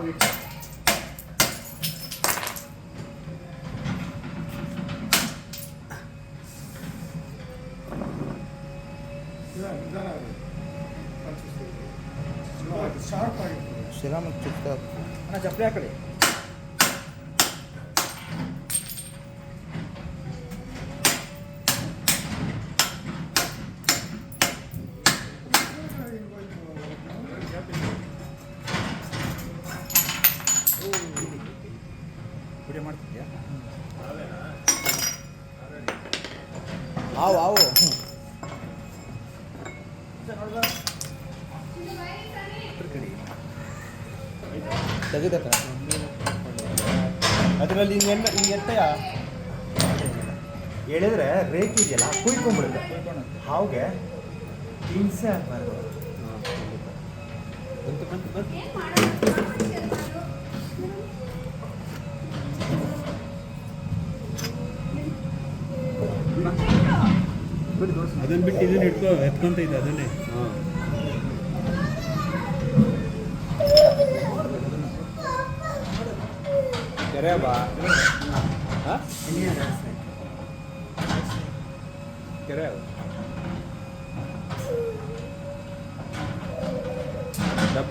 आओ ये ಶಿರಾಮಕ್ಕೆ ಚಿಕ್ಕ ಅಣ್ಣ ಚಪ್ಪಲಿ ಹಾಕಳಿ ವಿಡಿಯೋ ಮಾಡ್ತಿದ್ಯಾ? ಆವು ಆವು ತೆಗಿದಕ್ಕ ಅದರಲ್ಲಿ ಹಿಂಗೆ ಎತ್ತಯ ಹೇಳಿದ್ರೆ ರೇಟ್ ಇದೆಯಲ್ಲ ಕುಯ್ಕೊಂಡ್ಬಿಡುತ್ತೆ. ಹಾವಿಗೆ ಹಿಂಸೆ ಆಗ್ಬಾರ್ದು. ಬಂತು ಬಂತು ಬಂತು. ಅದನ್ನ ಬಿಟ್ಟು ಇದನ್ನ ಇಟ್ಕೋ ಎತ್ಕೊಂತ ಇದೆ ಅದನ್ನೇ. ಹಾಂ ಕೆರೆ ಬಾ. ಹಾಂ? ಕೆರೆ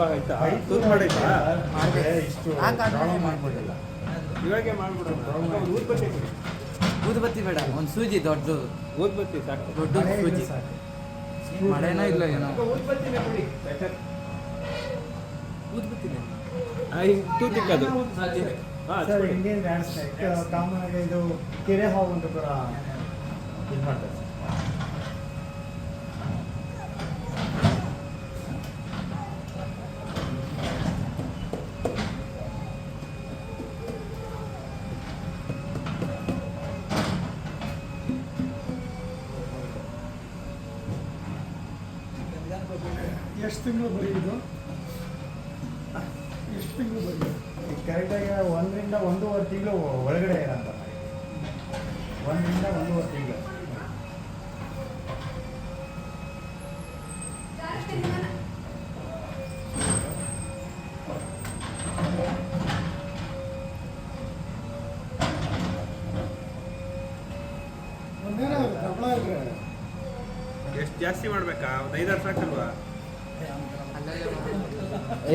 ಆಯ್ತಾ? ತೂತ್ ಮಾಡೈತಾ ಇಷ್ಟು. ಇವಾಗೆ ಮಾಡ್ಬಿಡೋಣ. ಊದುಬತ್ತಿ ಬೇಡ ಒಂದು ಸೂಜಿ ದೊಡ್ಡದು. ಊದ್ಬತ್ತಿ ಸಾಕು. ದೊಡ್ಡ ಸೂಜಿ. ಸರ್. ಮಳೆನೋ ಇಲ್ಲ ಏನೋ. ಊದ್ಬತ್ತಿನೇ ತೂತಿಕ್ಕದು ಹಾಂ ಸರ್ ಇಂಡಿಯನ್ ಡ್ಯಾನ್ಸ್ ಕಾಮನ್ ಆಗಿ ಇದು ಕೆರೆ ಹಾವು ಅಂತ ಕೂಡ ಇದು ಮಾಡ್ತಾರೆ. ಎಷ್ಟು ತಿಂಗಳು ಬರೀ ಇದು ಎಷ್ಟು ತಿಂಗಳು ಬರೀ ಈಗ ಕರೆಕ್ಟಾಗಿ ಒಂದರಿಂದ ಒಂದೂವರೆ ತಿಂಗಳು ಒಳಗಡೆ ಇರೋಂಥ. ಒಂದರಿಂದ ಒಂದೂವರೆ ತಿಂಗಳು. ಎಷ್ಟು ಜಾಸ್ತಿ ಮಾಡ್ಬೇಕಾ? ಒಂದು ಐದಾರು ಸಾಕಲ್ವಾ?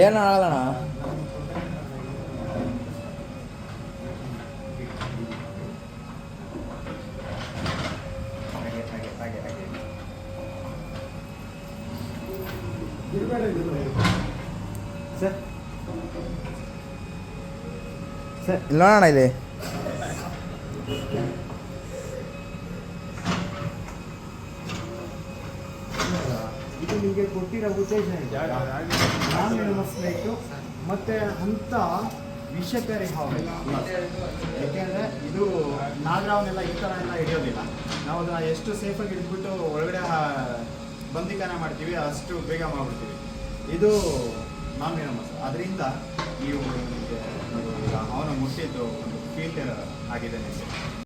ಏನು ಆಗಲ್ಲಣ್ಣ ಸರ್. ಸರ್. ಇಲ್ಲ ಇಲ್ಲಿ ಇದು ನಿಮಗೆ ಕೊಟ್ಟಿರೋ ಉದ್ದೇಶ? ನಾನು ನಿರ್ಮಿಸ್ಬೇಕು ಮತ್ತೆ ಅಂತ ವಿಷಕಾರಿ ಹಾವು. ಯಾಕೆಂದರೆ ಇದು ನಾಗರಾವನ್ನೆಲ್ಲ ಈ ಥರ ಎಲ್ಲ ಹಿಡಿಯೋದಿಲ್ಲ. ನಾವು ಅದನ್ನ ಎಷ್ಟು ಸೇಫಾಗಿ ಹಿಡಿದ್ಬಿಟ್ಟು ಒಳಗಡೆ ಬಂದಿಕಾನ ಮಾಡ್ತೀವಿ, ಅಷ್ಟು ಬೇಗ ಮಾಡ್ಬಿಡ್ತೀವಿ. ಇದು ನಾನ್ ವೆನಮಸ್ ಅದರಿಂದ ನೀವು ಅವನ ಮುಟ್ಟಿದ್ದು ಒಂದು ಫೀಲ್ ಆಗಿದೆ ನಿಮಗೆ.